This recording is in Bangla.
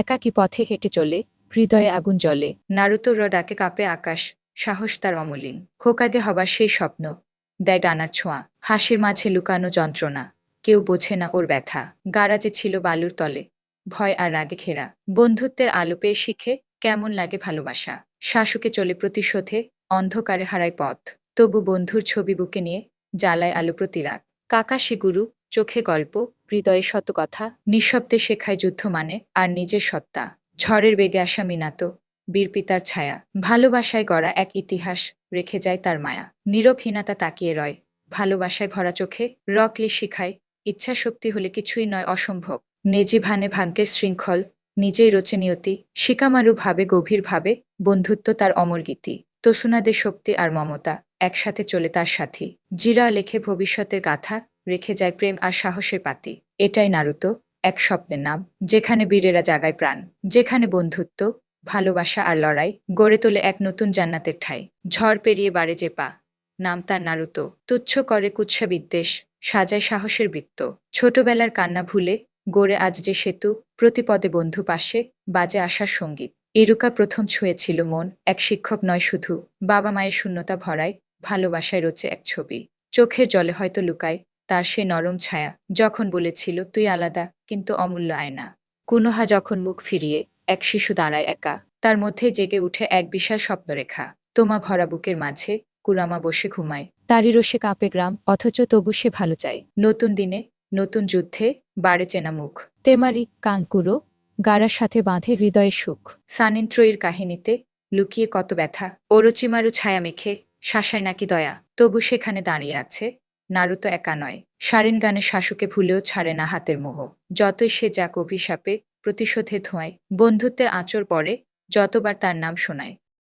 একাকী পথে হেঁটে চলে, হৃদয়ে আগুন জ্বলে। নারুতোর ডাকে কাঁপে আকাশ, সাহস তার অমলিন। খোকাগে হবার সেই স্বপ্ন, দেয় ডানার ছোঁয়া। হাসির মাঝে লুকানো যন্ত্রণা, কেউ বোঝে না ওর ব্যথা। গারাজে ছিল বালুর তলে, ভয় আর রাগে ঘেরা। বন্ধুত্বের আলো পেয়ে শিখে কেমন লাগে ভালোবাসা। শাশুকে চলে প্রতিশোধে, অন্ধকারে হারায় পথ। তবু বন্ধুর ছবি বুকে নিয়ে, জ্বালায় আলো প্রতিরাগ। কাকাশি গুরু চোখে গল্প, হৃদয়ে শত কথা নিঃশব্দে শেখায় যুদ্ধ মানে আর নিজের সত্তা। ঝড়ের বেগে আসা মিনাত, বীর পিতার ছায়া। ভালোবাসায় গড়া এক ইতিহাস রেখে যায় তার মায়া। নীরবহীনতা তাকিয়ে রয়। ভালোবাসায় ভরা চোখে রকলি শিখায়, ইচ্ছা শক্তি হলে কিছুই নয় অসম্ভব। নেজি ভানে ভাগ্যের শৃঙ্খল, নিজেই রচে নিয়তি, শিকামারু ভাবে, গভীর ভাবে, বন্ধুত্ব তার অমর গীতি। তসুনাদের শক্তি আর মমতা, একসাথে চলে তার সাথী। জিরা লেখে ভবিষ্যতের গাথা রেখে যায় প্রেম আর সাহসের পাতি। এটাই নারুতো, এক স্বপ্নের নাম, যেখানে বীরেরা জাগায় প্রাণ, যেখানে বন্ধুত্ব, ভালোবাসা আর লড়াই, গড়ে তোলে এক নতুন জান্নাতের ঠাই। ঝড় পেরিয়ে বাড়ে যে পা, নাম তার নারুতো। তুচ্ছ করে কুৎসা বিদ্বেষ, সাজায় সাহসের বৃত্ত। ছোটবেলার কান্না ভুলে, গড়ে আজ যে সেতু, প্রতিপদে বন্ধু পাশে, বাজে আসার সংগীত। ইরুকা প্রথম ছুঁয়েছিল মন, এক শিক্ষক নয় শুধু। বাবা মায়ের শূন্যতা ভরায়, ভালোবাসায় রচে এক ছবি। চোখের জলে হয়তো লুকায় তার সে নরম ছায়া। যখন বলেছিল, তুই আলাদা, কিন্তু অমূল্য আয়না। কুনহা যখন মুখ ফিরিয়ে, এক শিশু দাঁড়ায় একা। তার মধ্যে জেগে উঠে এক বিশাল স্বপ্নরেখা। তোমা ভরা বুকের মাঝে কুরামা বসে ঘুমায়। তারই রোষে কাঁপে গ্রাম, অথচ তবু সে ভালো চায়। নতুন দিনে, নতুন যুদ্ধে, বাড়ে চেনা মুখ। তেমারি, কাঙ্কুরো, গারার সাথে বাঁধে হৃদয়ের সুখ। সানিন্ত্রয়ীর কাহিনীতে লুকিয়ে কত ব্যথা। ওরচিমারু ছায়া মেখে, শাসায় নাকি দয়া। তবু সেখানে দাঁড়িয়ে আছে নারুতো একা নয়। সারেন গানে শাশুকে ভুলেও ছাড়ে না হাতের মোহ। যতই সে যাক অভিশাপে প্রতিশোধে ধোঁয়ায়, বন্ধুত্বের আঁচড় পড়ে, যতবার তার নাম শোনায়।